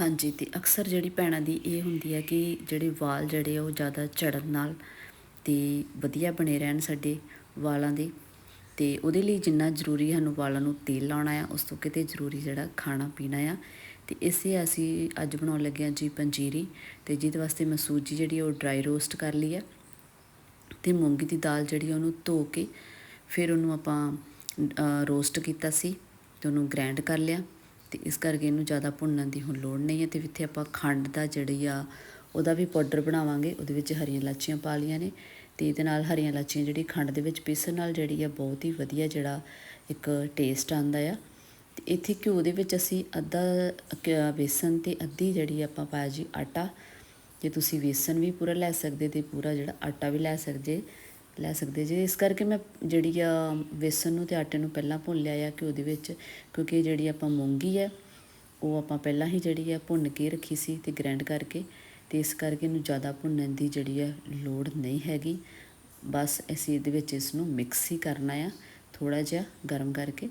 ਹਾਂਜੀ, ਤੇ ਅਕਸਰ ਜਿਹੜੀ ਭੈਣਾਂ ਦੀ ਇਹ ਹੁੰਦੀ ਹੈ ਕਿ ਜਿਹੜੇ ਵਾਲ ਜਿਹੜੇ ਆ ਉਹ ਜ਼ਿਆਦਾ ਝੜਨ ਨਾਲ ਤੇ ਵਧੀਆ ਬਣੇ ਰਹਿਣ ਸਾਡੇ ਵਾਲਾਂ ਦੇ। ਤੇ ਉਹਦੇ ਲਈ ਜਿੰਨਾ ਜ਼ਰੂਰੀ ਸਾਨੂੰ ਵਾਲਾਂ ਨੂੰ ਤੇਲ ਲਾਉਣਾ ਆ, ਉਸ ਤੋਂ ਕਿਤੇ ਜ਼ਰੂਰੀ ਜਿਹੜਾ ਖਾਣਾ ਪੀਣਾ ਆ। ਤੇ ਇਸੇ ਅਸੀਂ ਅੱਜ ਬਣਾਉਣ ਲੱਗੇ ਹਾਂ ਜੀ ਪੰਜੀਰੀ, ਤੇ ਜਿਹਦੇ ਵਾਸਤੇ ਮੈਂ ਸੂਜੀ ਜਿਹੜੀ ਉਹ ਡਰਾਈ ਰੋਸਟ ਕਰ ਲਈ ਆ। ਤੇ ਮੂੰਗੀ ਦੀ ਦਾਲ ਜਿਹੜੀ ਉਹਨੂੰ ਧੋ ਕੇ ਫਿਰ ਉਹਨੂੰ ਆਪਾਂ ਰੋਸਟ ਕੀਤਾ ਸੀ ਤੇ ਉਹਨੂੰ ਗ੍ਰਾਈਂਡ ਕਰ ਲਿਆ। ਤੇ ਇਸ ਕਰਕੇ ਇਹਨੂੰ ਜ਼ਿਆਦਾ ਭੁੰਨਣ ਦੀ ਹੁਣ ਲੋੜ ਨਹੀਂ ਹੈ ਤੇ ਇੱਥੇ ਆਪਾਂ ਖੰਡ ਦਾ ਜਿਹੜੀ ਆ, ਉਹਦਾ ਵੀ ਪਾਊਡਰ ਬਣਾਵਾਂਗੇ, ਉਹਦੇ ਵਿੱਚ ਹਰੀਆਂ ਇਲਾਚੀਆਂ ਪਾ ਲੀਆਂ ਨੇ ਤੇ ਇਹਦੇ ਨਾਲ ਹਰੀਆਂ ਇਲਾਚੀਆਂ ਜਿਹੜੀ ਖੰਡ ਦੇ ਵਿੱਚ ਪੀਸਣ ਨਾਲ ਜਿਹੜੀ ਆ ਬਹੁਤ ਹੀ ਵਧੀਆ ਜਿਹੜਾ ਇੱਕ ਟੇਸਟ ਆਉਂਦਾ ਆ। ਤੇ ਇੱਥੇ ਘਿਓ ਦੇ ਵਿੱਚ ਅਸੀਂ ਅੱਧਾ ਬੇਸਨ ਤੇ ਅੱਧੀ ਜਿਹੜੀ ਆਪਾਂ ਪਾਇਆ ਜੀ ਆਟਾ, ਜੇ ਤੁਸੀਂ ਵੇਸਣ ਵੀ ਪੂਰਾ ਲੈ ਸਕਦੇ ਤੇ ਪੂਰਾ ਜਿਹੜਾ ਆਟਾ ਵੀ ਲੈ ਸਕਦੇ ਲੈ ਸਕਦੇ ਜੇ। ਇਸ ਕਰਕੇ ਮੈਂ ਜਿਹੜੀ ਆ ਵੇਸਣ ਨੂੰ ਤੇ ਆਟੇ ਨੂੰ ਪਹਿਲਾਂ ਭੁੰਨ ਲਿਆ ਆ ਘਿਓ ਦੇ ਵਿੱਚ, ਕਿਉਂਕਿ ਜਿਹੜੀ ਆਪਾਂ ਮੂੰਗੀ ਹੈ ਉਹ ਆਪਾਂ ਪਹਿਲਾਂ ਹੀ ਜਿਹੜੀ ਆ ਭੁੰਨ ਕੇ ਰੱਖੀ ਸੀ ਤੇ ਗ੍ਰਾਈਂਡ ਕਰਕੇ, ਤੇ ਇਸ ਕਰਕੇ ਇਹਨੂੰ ਜ਼ਿਆਦਾ ਭੁੰਨਣ ਦੀ ਜਿਹੜੀ ਆ ਲੋੜ ਨਹੀਂ ਹੈਗੀ। ਬਸ ਅਸੀਂ ਇਹਦੇ ਵਿੱਚ ਇਸ ਨੂੰ ਮਿਕਸ ਹੀ ਕਰਨਾ ਆ ਥੋੜਾ ਜਿਹਾ ਗਰਮ ਕਰਕੇ।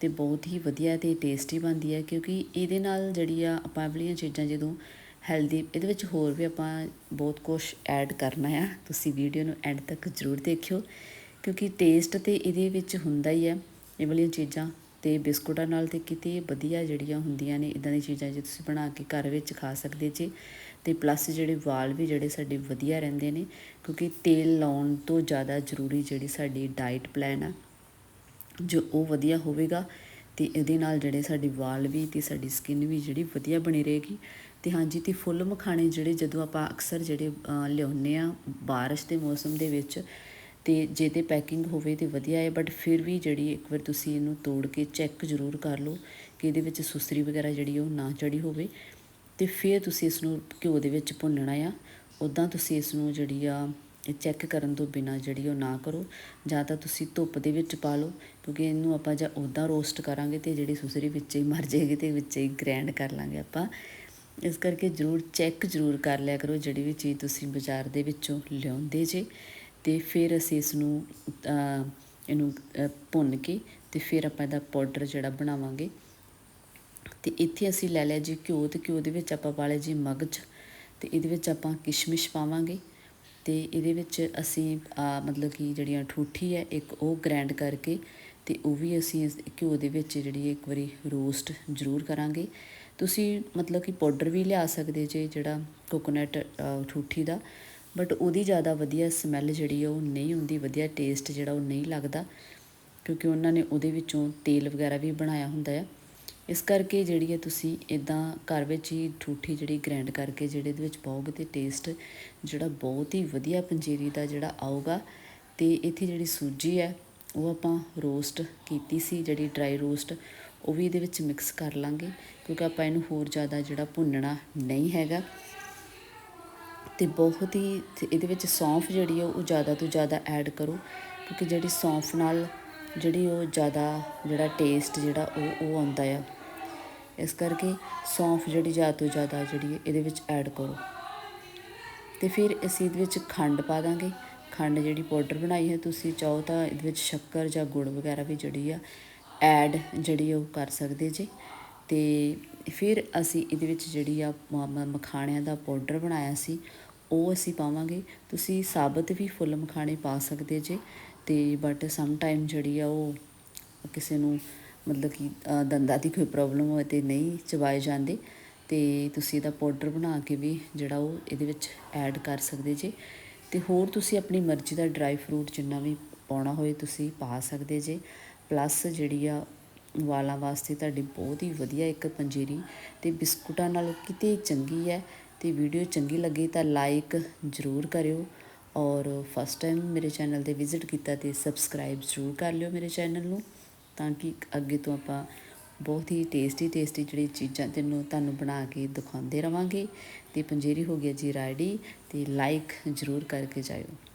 ਤੇ ਬਹੁਤ ਹੀ ਵਧੀਆ ਤੇ ਟੇਸਟੀ ਬਣਦੀ ਹੈ ਕਿਉਂਕਿ ਇਹਦੇ ਨਾਲ ਜਿਹੜੀ ਆ ਆਪਾਂ ਵਾਲੀਆਂ ਚੀਜ਼ਾਂ ਜਦੋਂ ਹੈਲਦੀ, ਇਹਦੇ ਵਿੱਚ ਹੋਰ ਵੀ ਆਪਾਂ ਬਹੁਤ ਕੁਝ ਐਡ ਕਰਨਾ ਆ। ਤੁਸੀਂ ਵੀਡੀਓ ਨੂੰ ਐਂਡ ਤੱਕ ਜ਼ਰੂਰ ਦੇਖਿਓ, ਕਿਉਂਕਿ ਟੇਸਟ ਤੇ ਇਹਦੇ ਵਿੱਚ ਹੁੰਦਾ ਹੀ ਹੈ ਇਹ ਵਾਲੀਆਂ ਚੀਜ਼ਾਂ ਤੇ ਬਿਸਕੁਟਾਂ ਨਾਲ ਤੇ ਕਿਤੇ ਵਧੀਆ ਜਿਹੜੀਆਂ ਹੁੰਦੀਆਂ ਨੇ ਇਦਾਂ ਦੀਆਂ ਚੀਜ਼ਾਂ ਜੇ ਤੁਸੀਂ ਬਣਾ ਕੇ ਘਰ ਵਿੱਚ ਖਾ ਸਕਦੇ ਜੀ। ਤੇ ਪਲੱਸ ਜਿਹੜੇ ਵਾਲ ਵੀ ਜਿਹੜੇ ਸਾਡੇ ਵਧੀਆ ਰਹਿੰਦੇ ਨੇ, ਕਿਉਂਕਿ ਤੇਲ ਲਾਉਣ ਤੋਂ ਜ਼ਿਆਦਾ ਜ਼ਰੂਰੀ ਜਿਹੜੀ ਸਾਡੀ ਡਾਈਟ ਪਲਾਨ ਆ, ਜੋ ਉਹ ਵਧੀਆ ਹੋਵੇਗਾ ਤੇ ਇਹਦੇ ਨਾਲ ਜਿਹੜੇ ਸਾਡੇ ਵਾਲ ਵੀ ਤੇ ਸਾਡੀ ਸਕਿਨ ਵੀ ਜਿਹੜੀ ਵਧੀਆ ਬਣੀ ਰਹੇਗੀ। ਤੇ ਹਾਂਜੀ ਤੇ ਫੁੱਲ ਮਖਾਣੇ ਜਿਹੜੇ ਜਦੋਂ ਆਪਾਂ ਅਕਸਰ ਜਿਹੜੇ ਲਿਆਉਂਦੇ ਆ بارش ਦੇ ਮੌਸਮ ਦੇ ਵਿੱਚ ਤੇ ਜੇ ਤੇ ਪੈਕਿੰਗ ਹੋਵੇ ਤੇ ਵਧੀਆ ਹੈ ਬਟ ਫਿਰ ਵੀ ਜਿਹੜੀ ਇੱਕ ਵਾਰ ਤੁਸੀਂ ਇਹਨੂੰ ਤੋੜ ਕੇ ਚੈੱਕ ਜ਼ਰੂਰ ਕਰ ਲਓ ਕਿ ਇਹਦੇ ਵਿੱਚ ਸੁਸਰੀ ਵਗੈਰਾ ਜਿਹੜੀ ਉਹ ਨਾ ਚੜੀ ਹੋਵੇ ਤੇ ਫਿਰ ਤੁਸੀਂ ਇਸ ਨੂੰ ਘਿਓ ਦੇ ਵਿੱਚ ਭੁੰਨਣਾ ਆ ਉਦਾਂ ਤੁਸੀਂ ਇਸ ਨੂੰ ਜਿਹੜੀ ਆ ਚੈੱਕ ਕਰਨ ਤੋਂ ਬਿਨਾ ਜਿਹੜੀ ਉਹ ਨਾ ਕਰੋ ਜਾਂ ਤਾਂ ਤੁਸੀਂ ਧੁੱਪ ਦੇ ਵਿੱਚ ਪਾ ਲਓ ਕਿਉਂਕਿ ਇਹਨੂੰ ਆਪਾਂ ਜਾਂ ਉਦਾਂ ਰੋਸਟ ਕਰਾਂਗੇ ਤੇ ਜਿਹੜੀ ਸੁਸਰੀ ਵਿੱਚ ਹੀ ਮਰ ਜਾਏਗੀ ਤੇ ਵਿੱਚ ਹੀ ਗ੍ਰਾਈਂਡ ਕਰ ਲਾਂਗੇ ਆਪਾਂ ਇਸ ਕਰਕੇ ਜ਼ਰੂਰ ਚੈੱਕ ਜ਼ਰੂਰ ਕਰ ਲਿਆ ਕਰੋ ਜਿਹੜੀ ਵੀ ਚੀਜ਼ ਤੁਸੀਂ ਬਾਜ਼ਾਰ ਦੇ ਵਿੱਚੋਂ ਲਿਆਉਂਦੇ ਜੇ ਤੇ ਫਿਰ ਅਸੀਂ ਇਸ ਨੂੰ ਇਹਨੂੰ ਭੁੰਨ ਕੇ ਤੇ ਫਿਰ ਆਪਾਂ ਇਹਦਾ ਪਾਊਡਰ ਜਿਹੜਾ ਬਣਾਵਾਂਗੇ। ਤੇ ਇੱਥੇ ਅਸੀਂ ਲੈ ਲਿਆ ਜੀ ਘਿਓ ਤੇ ਘਿਓ ਦੇ ਵਿੱਚ ਆਪਾਂ ਪਾ ਲਿਆ ਜੀ ਮਗਜ ਤੇ ਇਹਦੇ ਵਿੱਚ ਆਪਾਂ ਕਿਸ਼ਮਿਸ਼ ਪਾਵਾਂਗੇ। ਤੇ ਇਹਦੇ ਵਿੱਚ ਅਸੀਂ ਮਤਲਬ ਕਿ ਜਿਹੜੀਆਂ ਠੂਠੀ ਹੈ ਇੱਕ ਉਹ ਗ੍ਰੈਂਡ ਕਰਕੇ ਤੇ ਉਹ ਵੀ ਅਸੀਂ ਇਸ ਘਿਓ ਦੇ ਵਿੱਚ ਜਿਹੜੀ ਇੱਕ ਵਾਰੀ ਰੋਸਟ ਜ਼ਰੂਰ ਕਰਾਂਗੇ। ਤੁਸੀਂ ਮਤਲਬ ਕਿ ਪਾਊਡਰ ਵੀ ਲਿਆ ਸਕਦੇ ਜੇ ਜਿਹੜਾ ਕੋਕੋਨਟ ਠੂਠੀ ਦਾ ਬਟ ਉਹਦੀ ਜ਼ਿਆਦਾ ਵਧੀਆ ਸਮੈਲ ਜਿਹੜੀ ਉਹ ਨਹੀਂ ਹੁੰਦੀ ਵਧੀਆ ਟੇਸਟ ਜਿਹੜਾ ਉਹ ਨਹੀਂ ਲੱਗਦਾ, ਕਿਉਂਕਿ ਉਹਨਾਂ ਨੇ ਉਹਦੇ ਵਿੱਚੋਂ ਤੇਲ ਵਗੈਰਾ ਵੀ ਬਣਾਇਆ ਹੁੰਦਾ ਆ। ਇਸ ਕਰਕੇ ਜਿਹੜੀ ਹੈ ਤੁਸੀਂ ਇਦਾਂ ਘਰ ਵਿੱਚ ਹੀ ਠੂਠੀ ਜਿਹੜੀ ਗ੍ਰਾਈਂਡ ਕਰਕੇ ਜਿਹੜੇ ਦੇ ਵਿੱਚ ਪਾਓਗੇ ਤੇ ਟੇਸਟ ਜਿਹੜਾ ਬਹੁਤ ਹੀ ਵਧੀਆ ਪੰਜੀਰੀ ਦਾ ਜਿਹੜਾ ਆਊਗਾ, ਤੇ ਇੱਥੇ ਜਿਹੜੀ ਸੂਜੀ ਹੈ ਉਹ ਆਪਾਂ ਰੋਸਟ ਕੀਤੀ ਸੀ, ਜਿਹੜੀ ਡਰਾਈ ਰੋਸਟ ਉਹ ਵੀ ਇਹਦੇ ਵਿੱਚ ਮਿਕਸ ਕਰ ਲਾਂਗੇ, ਕਿਉਂਕਿ ਆਪਾਂ ਇਹਨੂੰ ਹੋਰ ਜ਼ਿਆਦਾ ਜਿਹੜਾ ਭੁੰਨਣਾ ਨਹੀਂ ਹੈਗਾ। ਤੇ ਬਹੁਤ ਹੀ ਇਹਦੇ ਵਿੱਚ ਸੌਂਫ ਜਿਹੜੀ ਉਹ ਜ਼ਿਆਦਾ ਤੋਂ ਜ਼ਿਆਦਾ ਐਡ ਕਰੋ, ਕਿਉਂਕਿ ਜਿਹੜੀ ਸੌਂਫ ਨਾਲ ਜਿਹੜੀ ਉਹ ਜ਼ਿਆਦਾ ਜਿਹੜਾ ਟੇਸਟ ਜਿਹੜਾ ਉਹ ਉਹ ਆਉਂਦਾ ਆ। ਇਸ ਕਰਕੇ ਸੌਂਫ ਜਿਹੜੀ ਜ਼ਿਆਦਾ ਤੋਂ ਜ਼ਿਆਦਾ ਜਿਹੜੀ ਇਹਦੇ ਵਿੱਚ ਐਡ ਕਰੋ। ਤੇ ਫਿਰ ਅਸੀਂ ਇਹਦੇ ਵਿੱਚ ਖੰਡ ਪਾ ਦਾਂਗੇ। ਖੰਡ ਜਿਹੜੀ ਪਾਊਡਰ ਬਣਾਈ ਹੈ, ਤੁਸੀਂ ਚਾਹੋ ਤਾਂ ਇਹਦੇ ਵਿੱਚ ਸ਼ੱਕਰ ਜਾਂ ਗੁੜ ਵਗੈਰਾ ਵੀ ਜਿਹੜੀ ਆ ਐਡ ਜਿਹੜੀ ਉਹ ਕਰ ਸਕਦੇ ਜੇ। ਤੇ ਫਿਰ ਅਸੀਂ ਇਹਦੇ ਵਿੱਚ ਜਿਹੜੀ ਆ ਮਖਾਣਿਆਂ ਦਾ ਪਾਊਡਰ ਬਣਾਇਆ ਸੀ, ਉਹ ਅਸੀਂ ਪਾਵਾਂਗੇ। ਤੁਸੀਂ ਸਾਬਤ ਵੀ ਫੁੱਲ ਮਖਾਣੇ ਪਾ ਸਕਦੇ ਜੇ, ਤੇ ਬਟ ਸਮ ਟਾਈਮ ਜਿਹੜੀ ਆ ਉਹ ਕਿਸੇ ਨੂੰ ਮਤਲਬ ਕਿ ਦੰਦਾਂ ਦੀ ਕੋਈ ਪ੍ਰੋਬਲਮ ਹੋਵੇ ਤੇ ਨਹੀਂ ਚਬਾਏ ਜਾਂਦੇ। ਤੇ ਤੁਸੀਂ ਇਹਦਾ ਪਾਊਡਰ ਬਣਾ ਕੇ ਵੀ ਜਿਹੜਾ ਉਹ ਇਹਦੇ ਵਿੱਚ ਐਡ ਕਰ ਸਕਦੇ ਜੇ। ਤੇ ਹੋਰ ਤੁਸੀਂ ਆਪਣੀ ਮਰਜ਼ੀ ਦਾ ਡਰਾਈ ਫਰੂਟ ਜਿੰਨਾ ਵੀ ਪਾਉਣਾ ਹੋਏ ਤੁਸੀਂ ਪਾ ਸਕਦੇ ਜੇ। ਪਲੱਸ ਜਿਹੜੀ ਆ, ਵਾਲਾਂ ਵਾਸਤੇ ਤੁਹਾਡੀ ਬਹੁਤ ਹੀ ਵਧੀਆ ਇੱਕ ਪੰਜੀਰੀ ਤੇ ਬਿਸਕੁਟਾਂ ਨਾਲ ਕਿਤੇ ਚੰਗੀ ਹੈ ਤੇ ਵੀਡੀਓ ਚੰਗੀ ਲੱਗੀ ਤਾਂ ਲਾਈਕ ਜ਼ਰੂਰ ਕਰਿਓ। ਔਰ ਫਸਟ ਟਾਈਮ ਮੇਰੇ ਚੈਨਲ ਤੇ ਵਿਜ਼ਿਟ ਕੀਤਾ ਤੇ ਸਬਸਕ੍ਰਾਈਬ ਜ਼ਰੂਰ ਕਰ ਲਿਓ ਮੇਰੇ ਚੈਨਲ ਨੂੰ ਤਾਂ ਕਿ ਅੱਗੇ ਤੋਂ ਆਪਾਂ ਬਹੁਤ ਹੀ ਟੇਸਟੀ ਟੇਸਟੀ ਜਿਹੜੀ ਚੀਜ਼ਾਂ ਤੈਨੂੰ ਤੁਹਾਨੂੰ ਬਣਾ ਕੇ ਦਿਖਾਉਂਦੇ ਰਵਾਂਗੇ। ਤੇ ਪੰਜੀਰੀ ਹੋ ਗਿਆ ਜੀ ਰੈਡੀ ਤੇ ਲਾਈਕ ਜ਼ਰੂਰ ਕਰਕੇ ਜਾਇਓ।